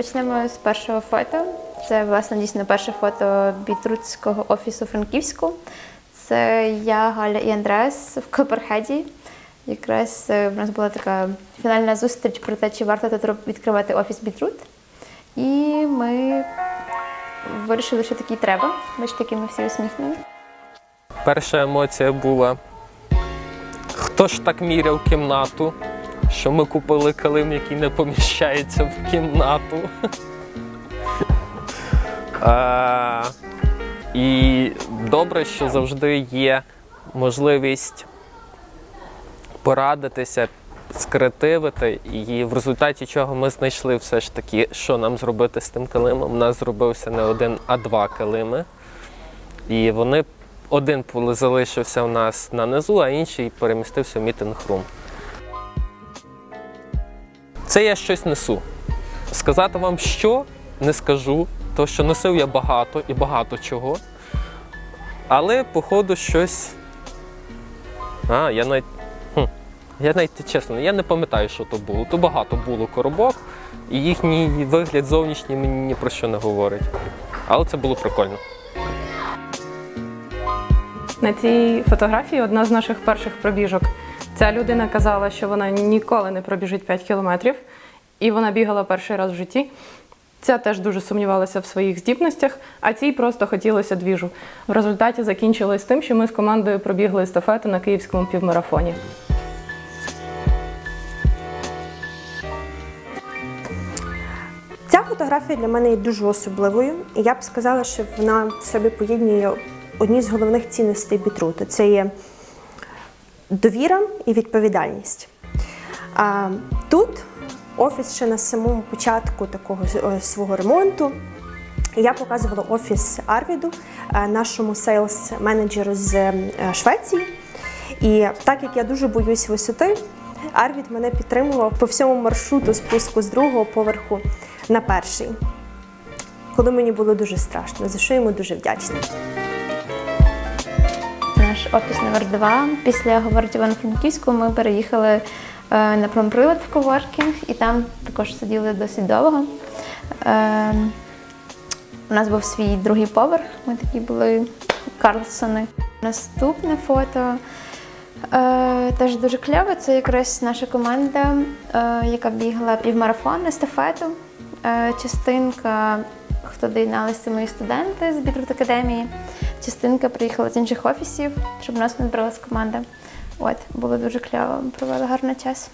Почнемо з першого фото. Це власне дійсно перше фото бітрутського офісу Франківську. Це я, Галя і Андреас в Копенхеді. Якраз е, в нас була така фінальна зустріч про те, чи варто тут відкривати офіс Бітрут. І ми вирішили, що такий треба. Бачите, які ми всі усміхнені. Перша емоція була: хто ж так міряв кімнату, що ми купили килим, який не поміщається в кімнату. Е, І добре, що завжди є можливість порадитися, скреативити, і в результаті чого ми знайшли все ж таки, що нам зробити з тим килимом. У нас зробився не один, а два килими. І вони один залишився у нас на низу, а інший перемістився в мітинг-рум. Це я щось несу. Сказати вам, що не скажу, тому що носив я багато і багато чого. Але, походу, щось. А, я навіть. Я навіть чесно, я не пам'ятаю, що то було. То багато було коробок, і їхній вигляд зовнішній мені ні про що не говорить. Але це було прикольно. На цій фотографії одна з наших перших пробіжок. Ця людина казала, що вона ніколи не пробіжить 5 кілометрів, і вона бігала перший раз в житті. Ця теж дуже сумнівалася в своїх здібностях, а цій просто хотілося двіжу. В результаті закінчилось тим, що ми з командою пробігли естафету на київському півмарафоні. Ця фотографія для мене є дуже особливою. І я б сказала, що вона в собі поєднує одні з головних цінностей бітруту. Це є довіра і відповідальність. Тут офіс ще на самому початку такого е, свого ремонту. Я показувала офіс Арвіду, е, нашому сейлс-менеджеру з е, Швеції. І так як я дуже боюсь висоти, Арвід мене підтримував по всьому маршруту спуску з другого поверху на перший, коли мені було дуже страшно, за що йому дуже вдячна. Наш офіс номер 2 Після говорить Івано-Франківську ми переїхали е, на промприлад в коворкінг і там також сиділи досить довго. Е, У нас був свій другий поверх, ми такі були Карлсони. Наступне фото е, теж дуже кльове. Це якраз наша команда, е, яка бігла півмарафон естафету. Е, частинка, хто доєдналися, мої студенти з Бітрут Академії. Частинка приїхала з інших офісів, щоб нас не збиралась команда. От, було дуже кляво, провели гарний час.